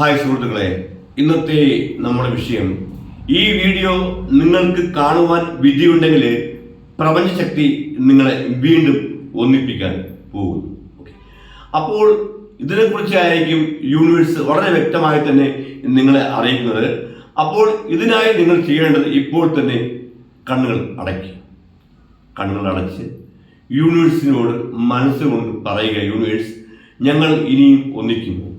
Hi സുഹൃത്തുക്കളെ ഇന്നത്തെ നമ്മുടെ വിഷയം. ഈ വീഡിയോ നിങ്ങൾക്ക് കാണുവാൻ വിധിയുണ്ടെങ്കിൽ പ്രപഞ്ചശക്തി നിങ്ങളെ വീണ്ടും ഒന്നിപ്പിക്കാൻ പോകുന്നു. അപ്പോൾ ഇതിനെക്കുറിച്ചായിരിക്കും യൂണിവേഴ്സ് വളരെ വ്യക്തമായി തന്നെ നിങ്ങളെ അറിയിക്കുന്നത്. അപ്പോൾ ഇതിനായി നിങ്ങൾ ചെയ്യേണ്ടത് ഇപ്പോൾ തന്നെ കണ്ണുകൾ അടയ്ക്കുക കണ്ണുകൾ അടച്ച് യൂണിവേഴ്സിനോട് മനസ്സുകൊണ്ട് പറയുക യൂണിവേഴ്സ് ഞങ്ങൾ ഇനിയും ഒന്നിക്കുമോ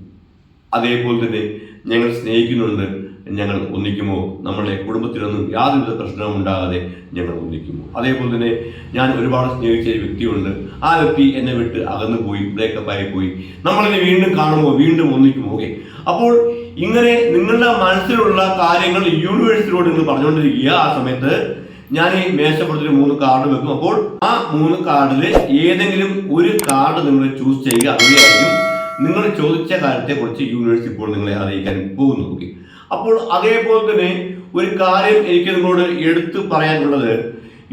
അതേപോലെ തന്നെ ഞങ്ങൾ സ്നേഹിക്കുന്നുണ്ട്. ഞങ്ങൾ ഒന്നിക്കുമോ? നമ്മളുടെ കുടുംബത്തിലൊന്നും യാതൊരുവിധ പ്രശ്നവും ഉണ്ടാകാതെ ഞങ്ങൾ ഒന്നിക്കുമോ? അതേപോലെ തന്നെ ഞാൻ ഒരുപാട് സ്നേഹിച്ച ഒരു വ്യക്തിയുണ്ട്. ആ വ്യക്തി എന്നെ വിട്ട് അകന്നു പോയി ബ്രേക്കപ്പ് ആയി പോയി നമ്മളിനെ വീണ്ടും കാണുമോ? വീണ്ടും ഒന്നിക്കുമോ? ഓക്കെ അപ്പോൾ ഇങ്ങനെ നിങ്ങളുടെ മനസ്സിലുള്ള കാര്യങ്ങൾ യൂണിവേഴ്സിനോട് നിങ്ങൾ പറഞ്ഞുകൊണ്ടിരിക്കുക. ആ സമയത്ത് ഞാൻ ഈ മേശപ്പുറത്തിൽ മൂന്ന് കാർഡ് വെക്കും. അപ്പോൾ ആ മൂന്ന് കാർഡിൽ ഏതെങ്കിലും ഒരു കാർഡ് നിങ്ങൾ ചൂസ് ചെയ്യുക. അതുവഴിയായിരിക്കും നിങ്ങൾ ചോദിച്ച കാര്യത്തെക്കുറിച്ച് യൂണിവേഴ്സ് ഇപ്പോൾ നിങ്ങളെ അറിയിക്കാൻ പോകുന്നു. ഓക്കെ അപ്പോൾ അതേപോലെ തന്നെ ഒരു കാര്യം എനിക്ക് നിങ്ങളോട് എടുത്തു പറയാനുള്ളത്.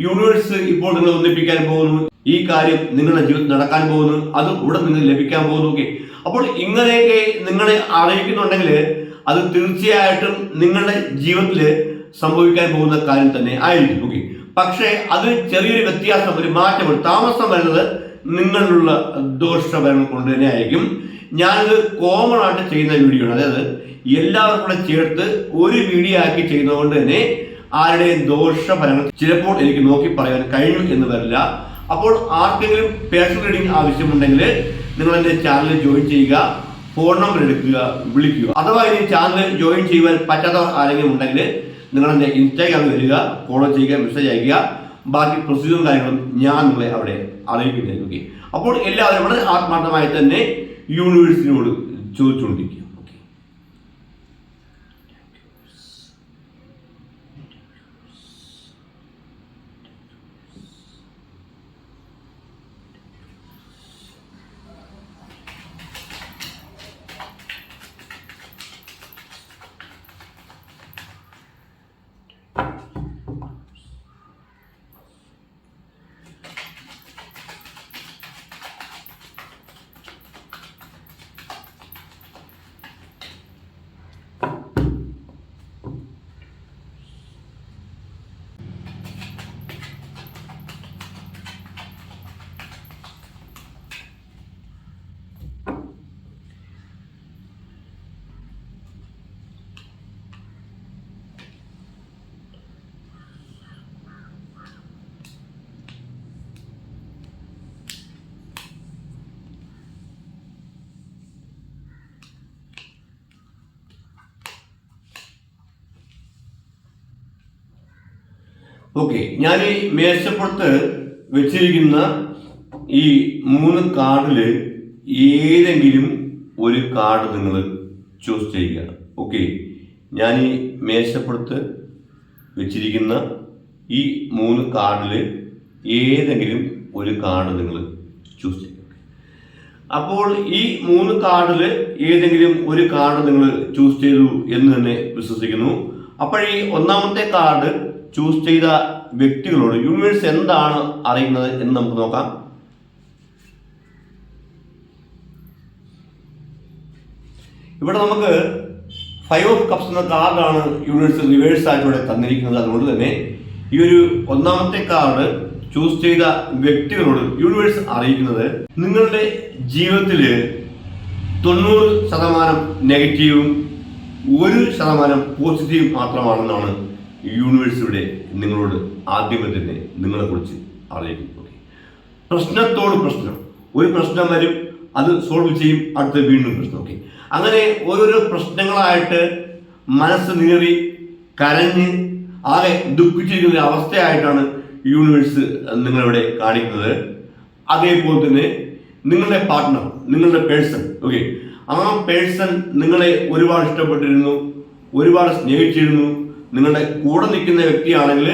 യൂണിവേഴ്സ് ഇപ്പോൾ നിങ്ങൾ ഒന്നിപ്പിക്കാൻ പോകുന്നു. ഈ കാര്യം നിങ്ങളുടെ ജീവിതത്തിൽ നടക്കാൻ പോകുന്നു. അതും ഉടൻ നിങ്ങൾ ലഭിക്കാൻ പോകുന്നു. ഓക്കെ അപ്പോൾ ഇങ്ങനെയൊക്കെ നിങ്ങളെ അറിയിക്കുന്നുണ്ടെങ്കിൽ അത് തീർച്ചയായിട്ടും നിങ്ങളുടെ ജീവിതത്തിൽ സംഭവിക്കാൻ പോകുന്ന കാര്യം തന്നെ ആയിരിക്കും. ഓക്കെ പക്ഷേ അത് ചെറിയൊരു വ്യത്യാസം ഒരു മാറ്റം താമസം വരുന്നത് നിങ്ങളിലുള്ള ദോഷഭരണം കൊണ്ട് തന്നെ ആയിരിക്കും. ഞാനിത് കോമൺ ആയിട്ട് ചെയ്യുന്ന വീഡിയോ ആണ്. അതായത് എല്ലാവർക്കും കൂടെ ചേർത്ത് ഒരു വീഡിയോ ആക്കി ചെയ്യുന്നതുകൊണ്ട് തന്നെ ആരുടെയും ദോഷഫലങ്ങൾ ചിലപ്പോൾ എനിക്ക് നോക്കി പറയാൻ കഴിഞ്ഞു എന്ന് വരില്ല. അപ്പോൾ ആർക്കെങ്കിലും പേഴ്സണൽ റീഡിംഗ് ആവശ്യമുണ്ടെങ്കിൽ നിങ്ങൾ എന്റെ ചാനൽ ജോയിൻ ചെയ്യുക ഫോൺ നമ്പർ എടുക്കുക വിളിക്കുക. അഥവാ ഇനി ചാനൽ ജോയിൻ ചെയ്യുവാൻ പറ്റാത്തവർ ആരെങ്കിലും ഉണ്ടെങ്കിൽ നിങ്ങൾ എന്റെ ഇൻസ്റ്റാഗ്രാമിൽ വരിക ഫോളോ ചെയ്യുക മെസ്സേജ് അയക്കുക ബാക്കി പ്രൊസീജിയറും കാര്യങ്ങളും ഞാൻ നിങ്ങളെ അവിടെ അറിയിക്കുന്നതായിരിക്കും അപ്പോൾ എല്ലാവരും വളരെ ആത്മാർത്ഥമായി തന്നെ യൂണിവേഴ്സിനോട് ചോദിച്ചുകൊണ്ടിരിക്കുക ഓക്കെ ഞാൻ ഈ മേശപ്പുറത്ത് വെച്ചിരിക്കുന്ന ഈ മൂന്ന് കാർഡിൽ ഏതെങ്കിലും ഒരു കാർഡ് നിങ്ങൾ ചൂസ് ചെയ്യുക. ഓക്കെ ഞാൻ ഈ മേശപ്പുറത്ത് വെച്ചിരിക്കുന്ന ഈ മൂന്ന് കാർഡിൽ ഏതെങ്കിലും ഒരു കാർഡ് നിങ്ങൾ ചൂസ് ചെയ്യുക. അപ്പോൾ ഈ മൂന്ന് കാർഡിൽ ഏതെങ്കിലും ഒരു കാർഡ് നിങ്ങൾ ചൂസ് ചെയ്തു എന്ന് തന്നെ വിശ്വസിക്കുന്നു. അപ്പോൾ ഈ ഒന്നാമത്തെ കാർഡ് ചൂസ് ചെയ്ത വ്യക്തികളോട് യൂണിവേഴ്സ് എന്താണ് അറിയുന്നത് എന്ന് നമുക്ക് നോക്കാം. ഇവിടെ നമുക്ക് ഫൈവ് ഓഫ് കപ്സ് എന്ന കാർഡാണ് യൂണിവേഴ്സ് റിവേഴ്സ് ആയിട്ട് ഇവിടെ തന്നിരിക്കുന്നത്. അതുകൊണ്ട് തന്നെ ഈ ഒരു ഒന്നാമത്തെ കാർഡ് ചൂസ് ചെയ്ത വ്യക്തികളോട് യൂണിവേഴ്സ് അറിയിക്കുന്നത് നിങ്ങളുടെ ജീവിതത്തിൽ തൊണ്ണൂറ് ശതമാനം നെഗറ്റീവും ഒരു ശതമാനം പോസിറ്റീവ് മാത്രമാണെന്നാണ് യൂണിവേഴ്സിയുടെ നിങ്ങളോട് ആദ്യമേ തന്നെ നിങ്ങളെക്കുറിച്ച് അറിയിക്കും. ഓക്കെ പ്രശ്നത്തോട് പ്രശ്നം. ഒരു പ്രശ്നം വരും അത് സോൾവ് ചെയ്യും അടുത്ത വീണ്ടും പ്രശ്നം. ഓക്കെ അങ്ങനെ ഓരോരോ പ്രശ്നങ്ങളായിട്ട് മനസ്സ് നീറി കരഞ്ഞ് ആകെ ദുഃഖിച്ചിരിക്കുന്ന ഒരു അവസ്ഥയായിട്ടാണ് യൂണിവേഴ്സ് നിങ്ങളിവിടെ കാണിക്കുന്നത്. അതേപോലെ തന്നെ നിങ്ങളുടെ പാർട്ട്ണർ നിങ്ങളുടെ പേഴ്സൺ ഓക്കെ ആ പേഴ്സൺ നിങ്ങളെ ഒരുപാട് ഇഷ്ടപ്പെട്ടിരുന്നു ഒരുപാട് സ്നേഹിച്ചിരുന്നു നിങ്ങളുടെ കൂടെ നിൽക്കുന്ന വ്യക്തിയാണെങ്കിൽ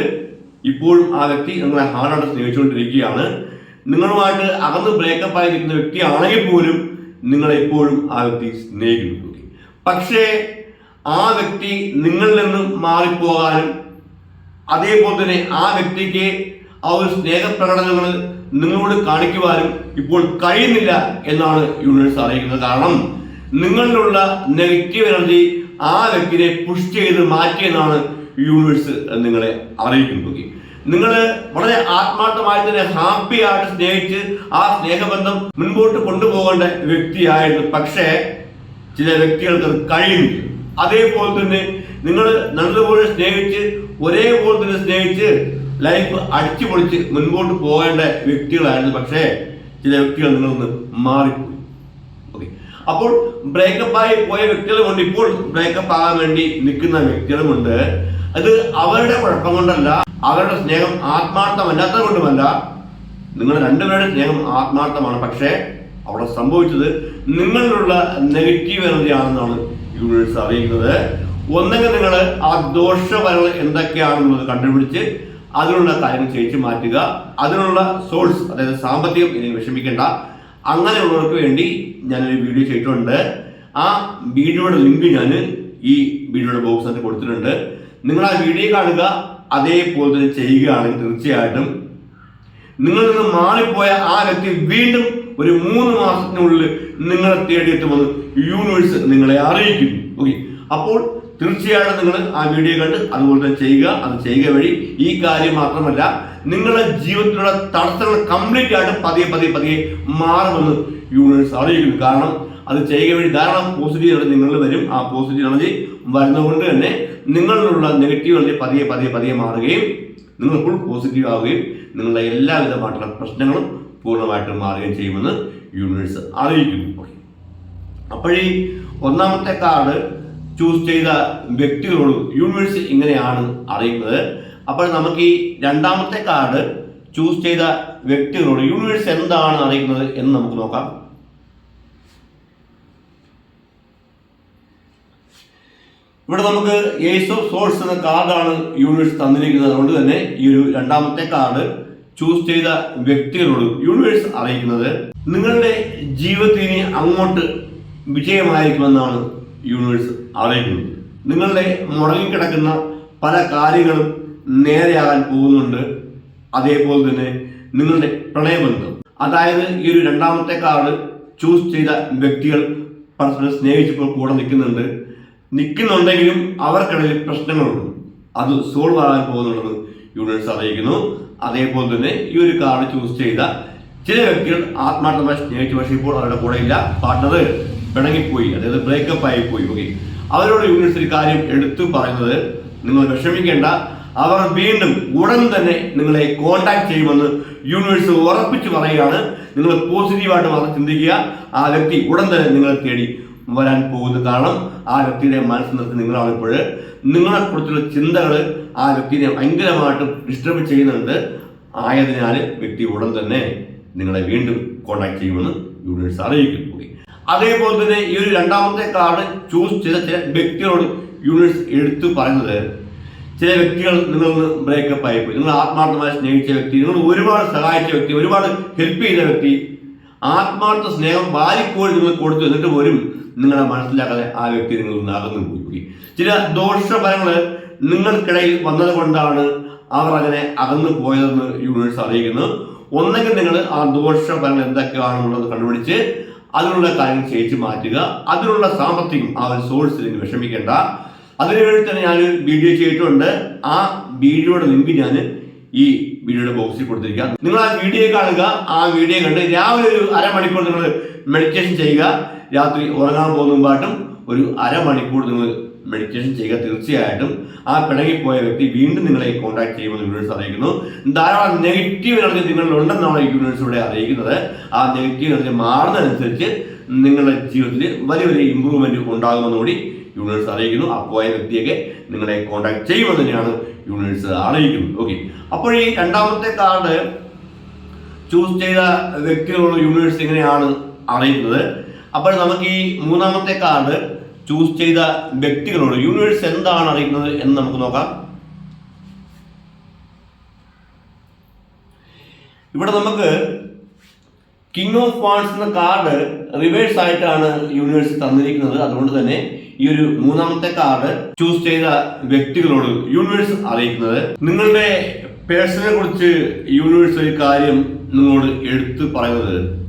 ഇപ്പോഴും ആ വ്യക്തി നിങ്ങളെ ഹാർഡായിട്ട് സ്നേഹിച്ചുകൊണ്ടിരിക്കുകയാണ്. നിങ്ങളുമായിട്ട് അകന്ന് ബ്രേക്കപ്പ് ആയി നിൽക്കുന്ന വ്യക്തിയാണെങ്കിൽ പോലും നിങ്ങളെ ഇപ്പോഴും ആ വ്യക്തി സ്നേഹിക്കുന്നു. പക്ഷേ ആ വ്യക്തി നിങ്ങളിൽ നിന്നും മാറിപ്പോകാനും അതേപോലെ തന്നെ ആ വ്യക്തിക്ക് ആ ഒരു സ്നേഹപ്രകടനങ്ങൾ നിങ്ങളോട് കാണിക്കുവാനും ഇപ്പോൾ കഴിയുന്നില്ല എന്നാണ് യൂണിവേഴ്സ് അറിയിക്കുന്നത്. കാരണം നിങ്ങളിലുള്ള നെഗറ്റീവ് എനർജി ആ വ്യക്തിയെ പുഷ് ചെയ്ത് മാറ്റിയെന്നാണ് യൂണിവേഴ്സ് നിങ്ങളെ അറിയിക്കുന്നത്. നിങ്ങൾ വളരെ ആത്മാർത്ഥമായി തന്നെ ഹാപ്പി ആയിട്ട് സ്നേഹിച്ച് ആ സ്നേഹബന്ധം മുൻപോട്ട് കൊണ്ടുപോകേണ്ട വ്യക്തിയായിരുന്നു. പക്ഷേ ചില വ്യക്തികൾക്ക് അത് കഴിയുന്നില്ല. അതേപോലെ തന്നെ നിങ്ങൾ നല്ലതുപോലെ സ്നേഹിച്ച് ഒരേപോലെ തന്നെ സ്നേഹിച്ച് ലൈഫ് അടിച്ചു പൊളിച്ച് മുൻപോട്ട് പോകേണ്ട വ്യക്തികളായിരുന്നു. പക്ഷേ ചില വ്യക്തികൾ നിങ്ങളൊന്ന് മാറിപ്പോയി. അപ്പോൾ ബ്രേക്കപ്പ് ആയി പോയ വ്യക്തികളുമുണ്ട്. ഇപ്പോൾ ബ്രേക്കപ്പ് ആകാൻ വേണ്ടി നിൽക്കുന്ന വ്യക്തികളുമുണ്ട്. അത് അവരുടെ കുഴപ്പം കൊണ്ടല്ല അവരുടെ സ്നേഹം ആത്മാർത്ഥമല്ലാത്തത് കൊണ്ടുമല്ല നിങ്ങൾ രണ്ടുപേരുടെ സ്നേഹം ആത്മാർത്ഥമാണ്. പക്ഷേ അവിടെ സംഭവിച്ചത് നിങ്ങളിലുള്ള നെഗറ്റീവ് എനർജി ആണെന്നാണ് യൂണിവേഴ്സ് അറിയിക്കുന്നത്. ഒന്നെങ്കിൽ നിങ്ങൾ ആ ദോഷഫലങ്ങൾ എന്തൊക്കെയാണെന്നുള്ളത് കണ്ടുപിടിച്ച് അതിനുള്ള കാര്യങ്ങൾ ചെയ്യിച്ച് മാറ്റുക. അതിനുള്ള സോഴ്സ് അതായത് സാമ്പത്തികം ഇനി വിഷമിക്കേണ്ട. അങ്ങനെയുള്ളവർക്ക് വേണ്ടി ഞാനൊരു വീഡിയോ ചെയ്തിട്ടുണ്ട്. ആ വീഡിയോയുടെ ലിങ്ക് ഞാൻ ഈ വീഡിയോയുടെ ബോക്സിനകത്ത് കൊടുത്തിട്ടുണ്ട്. നിങ്ങൾ ആ വീഡിയോ കാണുക അതേപോലെ തന്നെ ചെയ്യുകയാണെങ്കിൽ തീർച്ചയായിട്ടും നിങ്ങളിൽ നിന്ന് മാറിപ്പോയ ആ വ്യക്തി വീണ്ടും ഒരു മൂന്ന് മാസത്തിനുള്ളിൽ നിങ്ങളെ തേടിയെത്തുമെന്ന് യൂണിവേഴ്സ് നിങ്ങളെ അറിയിക്കും. ഓക്കെ അപ്പോൾ തീർച്ചയായിട്ടും നിങ്ങൾ ആ വീഡിയോ കണ്ട് അതുപോലെ തന്നെ ചെയ്യുക. അത് ചെയ്യുക വഴി ഈ കാര്യം മാത്രമല്ല നിങ്ങളുടെ ജീവിതത്തിലുള്ള തടസ്സങ്ങൾ കംപ്ലീറ്റ് ആയിട്ട് പതിയെ പതിയെ പതിയെ മാറുമെന്ന് യൂണിവേഴ്സ് അറിയിക്കുന്നു. കാരണം അത് ചെയ്യുക വഴി ധാരാളം പോസിറ്റീവ് എനർജി നിങ്ങളിൽ വരും. ആ പോസിറ്റീവ് എനർജി വരുന്നതുകൊണ്ട് തന്നെ നിങ്ങളിലുള്ള നെഗറ്റീവ് എനർജി പതിയെ പതിയെ പതിയെ മാറുകയും നിങ്ങൾ ഫുൾ പോസിറ്റീവ് ആവുകയും നിങ്ങളുടെ എല്ലാവിധമായിട്ടുള്ള പ്രശ്നങ്ങളും പൂർണമായിട്ടും മാറുകയും ചെയ്യുമെന്ന് യൂണിവേഴ്സ് അറിയിക്കുന്നു. അപ്പോഴീ ഒന്നാമത്തെ കാർഡ് ചൂസ് ചെയ്ത വ്യക്തികളോട് യൂണിവേഴ്സ് ഇങ്ങനെയാണ് അറിയുന്നത് അപ്പോൾ നമുക്ക് ഈ രണ്ടാമത്തെ കാർഡ് ചൂസ് ചെയ്ത വ്യക്തികളോട് യൂണിവേഴ്സ് എന്താണ് അറിയിക്കുന്നത് എന്ന് നമുക്ക് നോക്കാം. ഇവിടെ നമുക്ക് ഏസ് ഓഫ് സോഴ്സ് എന്ന കാർഡാണ് യൂണിവേഴ്സ് തന്നിരിക്കുന്നത്. അതുകൊണ്ട് തന്നെ ഈ ഒരു രണ്ടാമത്തെ കാർഡ് ചൂസ് ചെയ്ത വ്യക്തികളോട് യൂണിവേഴ്സ് അറിയിക്കുന്നത് നിങ്ങളുടെ ജീവിതത്തിന് അങ്ങോട്ട് വിജയമായിരിക്കുമെന്നാണ് യൂണിവേഴ്സ് അറിയിക്കുന്നത്. നിങ്ങളുടെ മുടങ്ങിക്കിടക്കുന്ന പല കാര്യങ്ങളും നേരെയാകാൻ പോകുന്നുണ്ട്. അതേപോലെ തന്നെ നിങ്ങളുടെ പ്രണയബന്ധം. അതായത് ഈ ഒരു രണ്ടാമത്തെ കാർഡ് ചൂസ് ചെയ്ത വ്യക്തികൾ പരസ്പരം സ്നേഹിച്ചപ്പോൾ കൂടെ നിൽക്കുന്നുണ്ട്. നിൽക്കുന്നുണ്ടെങ്കിലും അവർക്കിടയിൽ പ്രശ്നങ്ങളുണ്ട്. അത് സോൾവ് ആകാൻ പോകുന്നുണ്ടെന്ന് യൂണിവേഴ്സ് അറിയിക്കുന്നു. അതേപോലെ തന്നെ ഈ ഒരു കാർഡ് ചൂസ് ചെയ്ത ചില വ്യക്തികൾ ആത്മാർത്ഥമായി സ്നേഹിച്ചു. പക്ഷേ ഇപ്പോൾ അവരുടെ കൂടെ ഇല്ല. പാർട്ണർ പിണങ്ങിപ്പോയി. അതായത് ബ്രേക്കപ്പ് ആയി പോയി ഓക്കെ അവരോട് യൂണിവേഴ്സ് ഒരു കാര്യം എടുത്തു പറയുന്നത് നിങ്ങൾ വിഷമിക്കേണ്ട. അവർ വീണ്ടും ഉടൻ തന്നെ നിങ്ങളെ കോണ്ടാക്ട് ചെയ്യുമെന്ന് യൂണിവേഴ്സ് ഉറപ്പിച്ചു പറയുകയാണ്. നിങ്ങൾ പോസിറ്റീവായിട്ട് ചിന്തിക്കുക. ആ വ്യക്തി ഉടൻ തന്നെ നിങ്ങളെ തേടി വരാൻ പോകുന്നത് കാരണം ആ വ്യക്തിയുടെ മനസ്സ് നിർത്തി നിങ്ങളാണ് ഇപ്പോൾ. നിങ്ങളെക്കുറിച്ചുള്ള ചിന്തകൾ ആ വ്യക്തിയെ ഭയങ്കരമായിട്ട് ഡിസ്റ്റർബ് ചെയ്യുന്നുണ്ട്. ആയതിനാൽ വ്യക്തി ഉടൻ തന്നെ നിങ്ങളെ വീണ്ടും കോണ്ടാക്ട് ചെയ്യുമെന്ന് യൂണിവേഴ്സ് അറിയിക്കുന്നു കൂടി അതേപോലെ തന്നെ ഈ ഒരു രണ്ടാമത്തെ കാർഡ് ചൂസ് ചെയ്ത ചില വ്യക്തികളോട് യൂണിവേഴ്സ് എടുത്തു പറയുന്നത് ചില വ്യക്തികൾ നിങ്ങൾ ബ്രേക്കപ്പ് ആയിപ്പോയി. നിങ്ങൾ ആത്മാർത്ഥമായി സ്നേഹിച്ച വ്യക്തി നിങ്ങൾ ഒരുപാട് സഹായിച്ച വ്യക്തി ഒരുപാട് ഹെൽപ്പ് ചെയ്ത വ്യക്തി ആത്മാർത്ഥ സ്നേഹം വാരിക്കോഴി നിങ്ങൾ കൊടുത്തു എന്നിട്ട് പോലും നിങ്ങളെ മനസ്സിലാക്കാതെ ആ വ്യക്തി നിങ്ങൾ അകന്നു പോയി. ചില ദോഷഫലങ്ങൾ നിങ്ങൾക്കിടയിൽ വന്നത് കൊണ്ടാണ് അവർ അങ്ങനെ അകന്നു പോയതെന്ന് യൂണിവേഴ്സ് അറിയിക്കുന്നു. ഒന്നെങ്കിൽ നിങ്ങൾ ആ ദോഷഫലങ്ങൾ എന്തൊക്കെയാണെന്നുള്ളത് കണ്ടുപിടിച്ച് അതിനുള്ള കാര്യങ്ങൾ ചെയ്യിച്ച് മാറ്റുക. അതിനുള്ള സാമ്പത്തികം ആ ഒരു സോഴ്സിൽ നിന്ന് വിഷമിക്കേണ്ട. അതിനുവേണ്ടി തന്നെ ഞാൻ വീഡിയോ ചെയ്തിട്ടുണ്ട്. ആ വീഡിയോയുടെ ലിങ്ക് ഞാൻ ഈ വീഡിയോയുടെ ബോക്സിൽ കൊടുത്തിരിക്കാം. നിങ്ങൾ ആ വീഡിയോ കാണുക. ആ വീഡിയോ കണ്ട് രാവിലെ ഒരു അരമണിക്കൂർ നിങ്ങൾ മെഡിറ്റേഷൻ ചെയ്യുക. രാത്രി ഉറങ്ങാൻ പോകുന്ന പാട്ടും ഒരു അരമണിക്കൂർ നിങ്ങൾ മെഡിറ്റേഷൻ ചെയ്യുക തീർച്ചയായിട്ടും. ആ പിണങ്ങിപ്പോയ വ്യക്തി വീണ്ടും നിങ്ങളെ കോൺടാക്ട് ചെയ്യുമെന്ന് യൂണിവേഴ്സ് അറിയിക്കുന്നു. ധാരാളം നെഗറ്റീവ് എനർജി നിങ്ങളിൽ ഉണ്ടെന്നാണ് യൂണിവേഴ്സ് ഇവിടെ അറിയിക്കുന്നത്. ആ നെഗറ്റീവ് എനർജി മാറുന്നതനുസരിച്ച് നിങ്ങളുടെ ജീവിതത്തിൽ വലിയൊരു വലിയ ഇമ്പ്രൂവ്മെന്റ് ഉണ്ടാകുമെന്ന് കൂടി യൂണിവേഴ്സ് അറിയിക്കുന്നു. ആ പോയ വ്യക്തിയൊക്കെ നിങ്ങളെ കോൺടാക്ട് ചെയ്യുമെന്ന് തന്നെയാണ് യൂണിവേഴ്സ് അറിയിക്കുന്നത്. ഓക്കെ അപ്പോൾ ഈ രണ്ടാമത്തെ കാർഡ് ചൂസ് ചെയ്ത വ്യക്തികളോട് യൂണിവേഴ്സ് എങ്ങനെയാണ് അറിയുന്നത്? അപ്പോൾ നമുക്ക് ഈ മൂന്നാമത്തെ കാർഡ് ചൂസ് ചെയ്ത വ്യക്തികളോട് യൂണിവേഴ്സ് എന്താണ് അറിയുന്നത് എന്ന് നമുക്ക് നോക്കാം. ഇവിടെ നമുക്ക് കിങ് ഓഫ് വാൺസ് എന്ന കാർഡ് റിവേഴ്സ് ആയിട്ടാണ് യൂണിവേഴ്സ് തന്നിരിക്കുന്നത്. അതുകൊണ്ട് തന്നെ ഈ ഒരു മൂന്നാമത്തെ കാർഡ് ചൂസ് ചെയ്ത വ്യക്തികളോട് യൂണിവേഴ്സ് അറിയിക്കുന്നത്. നിങ്ങളുടെ പേഴ്സണെ കുറിച്ച് യൂണിവേഴ്സ് ഒരു കാര്യം നിങ്ങളോട് എടുത്തു പറയുന്നത്.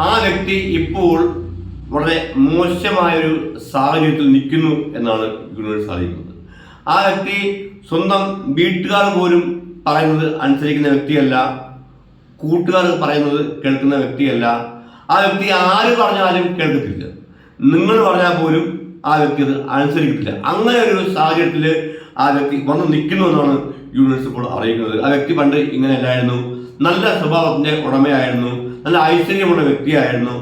ആ വ്യക്തി ഇപ്പോൾ വളരെ മോശമായൊരു സാഹചര്യത്തിൽ നിൽക്കുന്നു എന്നാണ് യൂണിവേഴ്സ് അറിയിക്കുന്നത്. ആ വ്യക്തി സ്വന്തം വീട്ടുകാർ പോലും പറയുന്നത് അനുസരിക്കുന്ന വ്യക്തിയല്ല. കൂട്ടുകാർ പറയുന്നത് കേൾക്കുന്ന വ്യക്തിയല്ല. ആ വ്യക്തി ആര് പറഞ്ഞാലും കേൾക്കത്തില്ല. നിങ്ങൾ പറഞ്ഞാൽ പോലും ആ വ്യക്തി അത് അനുസരിക്കത്തില്ല. അങ്ങനെ ഒരു സാഹചര്യത്തിൽ ആ വ്യക്തി വന്ന് നിൽക്കുന്നു എന്നാണ് യൂണിവേഴ്സ് ഇപ്പോൾ അറിയിക്കുന്നത്. ആ വ്യക്തി പണ്ട് ഇങ്ങനെയല്ലായിരുന്നു നല്ല സ്വഭാവത്തിന്റെ ഉടമയായിരുന്നു. നല്ല ഐശ്വര്യമുള്ള വ്യക്തിയായിരുന്നു.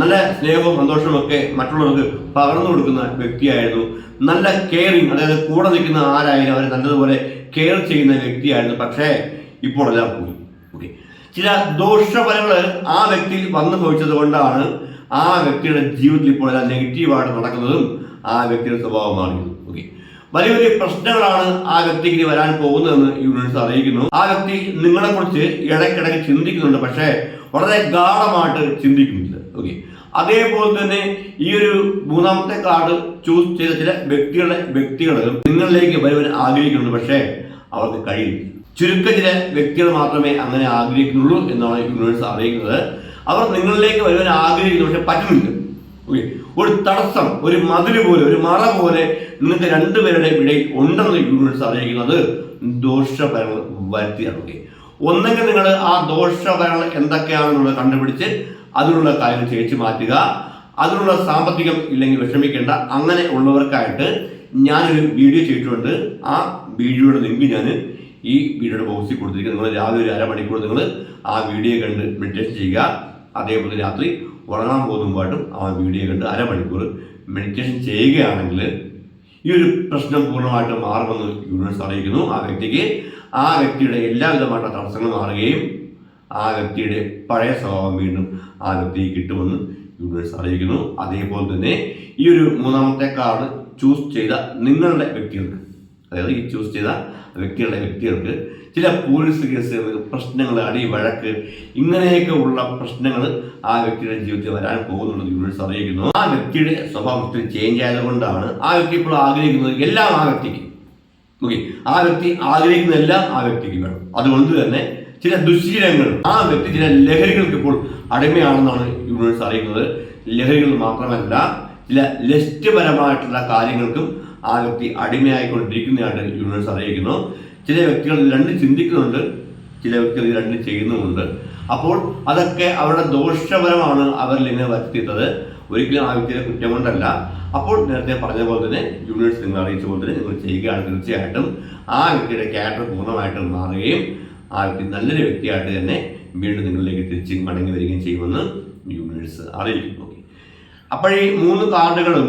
നല്ല സ്നേഹവും സന്തോഷവും ഒക്കെ മറ്റുള്ളവർക്ക് പകർന്നു കൊടുക്കുന്ന വ്യക്തിയായിരുന്നു. നല്ല കെയറിങ് അതായത് കൂടെ നിൽക്കുന്ന ആരായാലും അവരെ നല്ലതുപോലെ കെയർ ചെയ്യുന്ന വ്യക്തിയായിരുന്നു. പക്ഷേ ഇപ്പോൾ എല്ലാം പോയി. ഓക്കെ ചില ദോഷഫലങ്ങൾ ആ വ്യക്തിയിൽ വന്നു ഭവിച്ചത് കൊണ്ടാണ് ആ വ്യക്തിയുടെ ജീവിതത്തിൽ ഇപ്പോൾ എല്ലാം നെഗറ്റീവായിട്ട് നടക്കുന്നതും ആ വ്യക്തിയുടെ സ്വഭാവം മാറിയത് ഓക്കെ വലിയ വലിയ പ്രശ്നങ്ങളാണ് ആ വ്യക്തിക്ക് വരാൻ പോകുന്നതെന്ന് യൂണിവേഴ്സ് അറിയിക്കുന്നു. ആ വ്യക്തി നിങ്ങളെ കുറിച്ച് ഇടയ്ക്കിടയ്ക്ക് ചിന്തിക്കുന്നുണ്ട് പക്ഷേ വളരെ ഗാഢമായിട്ട് ചിന്തിക്കുന്നില്ല. ഓക്കെ അതേപോലെ തന്നെ ഈ ഒരു മൂന്നാമത്തെ കാർഡ് ചൂസ് ചെയ്ത ചില വ്യക്തികളെ വ്യക്തികൾ നിങ്ങളിലേക്ക് വരുവാൻ ആഗ്രഹിക്കുന്നുണ്ട് പക്ഷേ അവർക്ക് കഴിയില്ല. ചുരുക്കം ചില വ്യക്തികൾ മാത്രമേ അങ്ങനെ ആഗ്രഹിക്കുന്നുള്ളൂ എന്നാണ് യൂണിവേഴ്സ് അറിയിക്കുന്നത്. അവർ നിങ്ങളിലേക്ക് വരുവാൻ ആഗ്രഹിക്കുന്നു പക്ഷെ പറ്റുന്നില്ല ഓക്കെ ഒരു തടസ്സം ഒരു മതിൽ പോലെ ഒരു മറ പോലെ നിങ്ങൾക്ക് രണ്ടുപേരുടെ ഇടയിൽ ഉണ്ടെന്ന് യൂണിവേഴ്സ് അറിയിക്കുന്നത് ദോഷഫലങ്ങൾ വരുത്തിയാണ്. ഓക്കെ ഒന്നെങ്കിൽ നിങ്ങൾ ആ ദോഷഫലങ്ങൾ എന്തൊക്കെയാണെന്നുള്ളത് കണ്ടുപിടിച്ച് അതിനുള്ള കാര്യങ്ങൾ ചേച്ചു മാറ്റുക. അതിനുള്ള സാമ്പത്തികം ഇല്ലെങ്കിൽ വിഷമിക്കേണ്ട. അങ്ങനെ ഉള്ളവർക്കായിട്ട് ഞാനൊരു വീഡിയോ ചെയ്തിട്ടുണ്ട്. ആ വീഡിയോയുടെ ലിങ്ക് ഞാൻ ഈ വീഡിയോയുടെ ബോക്സിൽ കൊടുത്തിരിക്കുക നിങ്ങൾ രാവിലെ ഒരു അരമണിക്കൂർ നിങ്ങൾ ആ വീഡിയോ കണ്ട് മെഡിറ്റേഷൻ ചെയ്യുക. അതേപോലെ രാത്രി ഉറങ്ങാൻ പോകുമ്പോഴും ആ വീഡിയോ കണ്ട് അരമണിക്കൂർ മെഡിറ്റേഷൻ ചെയ്യുകയാണെങ്കിൽ ഈ ഒരു പ്രശ്നം പൂർണമായിട്ട് മാറുമെന്ന് യൂണിവേഴ്സ് അറിയിക്കുന്നു. ആ വ്യക്തിക്ക് ആ വ്യക്തിയുടെ എല്ലാവിധമായിട്ടുള്ള തടസ്സങ്ങൾ മാറുകയും ആ വ്യക്തിയുടെ പഴയ സ്വഭാവം വീണ്ടും ആ വ്യക്തിക്ക് കിട്ടുമെന്ന് യൂണിവേഴ്സ് അറിയിക്കുന്നു. അതേപോലെ തന്നെ ഈ ഒരു മൂന്നാമത്തെ കാർഡ് ചൂസ് ചെയ്ത നിങ്ങളുടെ വ്യക്തികൾക്ക് അതായത് ഈ ചൂസ് ചെയ്ത വ്യക്തികളുടെ വ്യക്തികൾക്ക് ചില പോലീസ് കേസ് പ്രശ്നങ്ങൾ അടി വഴക്ക് ഇങ്ങനെയൊക്കെ ഉള്ള പ്രശ്നങ്ങൾ ആ വ്യക്തിയുടെ ജീവിതത്തിൽ വരാൻ പോകുന്നുള്ളത് യൂണിവേഴ്സ് അറിയിക്കുന്നു. ആ വ്യക്തിയുടെ സ്വഭാവത്തിൽ ചേഞ്ച് ആയതുകൊണ്ടാണ് ആ വ്യക്തി ഇപ്പോൾ ആഗ്രഹിക്കുന്നത് എല്ലാം ആ വ്യക്തിക്ക്. ഓക്കെ ആ വ്യക്തി ആഗ്രഹിക്കുന്നതെല്ലാം ആ വ്യക്തിക്ക് വേണം. അതുകൊണ്ട് തന്നെ ചില ദുശീലങ്ങൾ ആ വ്യക്തി ചില ലഹരികൾക്ക് ഇപ്പോൾ അടിമയാണെന്നാണ് യൂണിവേഴ്സ് അറിയുന്നത് ലഹരികൾ മാത്രമല്ല ചില ലസ്റ്റ്പരമായിട്ടുള്ള കാര്യങ്ങൾക്കും ആ വ്യക്തി അടിമയായിക്കൊണ്ടിരിക്കുന്നതായിട്ട് യൂണിവേഴ്സ് അറിയിക്കുന്നു. ചില വ്യക്തികൾ രണ്ട് ചിന്തിക്കുന്നുണ്ട് ചില വ്യക്തികൾ രണ്ട് ചെയ്യുന്നുമുണ്ട്. അപ്പോൾ അതൊക്കെ അവരുടെ ദോഷപരമാണ് അവരിൽ ഇങ്ങനെ വരുത്തിയത് ഒരിക്കലും ആ വ്യക്തിയുടെ കുറ്റം കൊണ്ടല്ല അപ്പോൾ നേരത്തെ പറഞ്ഞ പോലെ തന്നെ യൂണിവേഴ്സ് നിങ്ങൾ അറിയിച്ച പോലെ തന്നെ നിങ്ങൾ ചെയ്യുകയാണ് തീർച്ചയായിട്ടും. ആ വ്യക്തിയുടെ ക്യാരക്ടർ പൂർണമായിട്ടും മാറുകയും ആ വ്യക്തി നല്ലൊരു വ്യക്തിയായിട്ട് തന്നെ വീണ്ടും നിങ്ങളിലേക്ക് തിരിച്ച് മടങ്ങി വരികയും ചെയ്യുമെന്ന് യൂണിവേഴ്സ് അറിയിക്കുന്നു. അപ്പോൾ ഈ മൂന്ന് കാർഡുകളും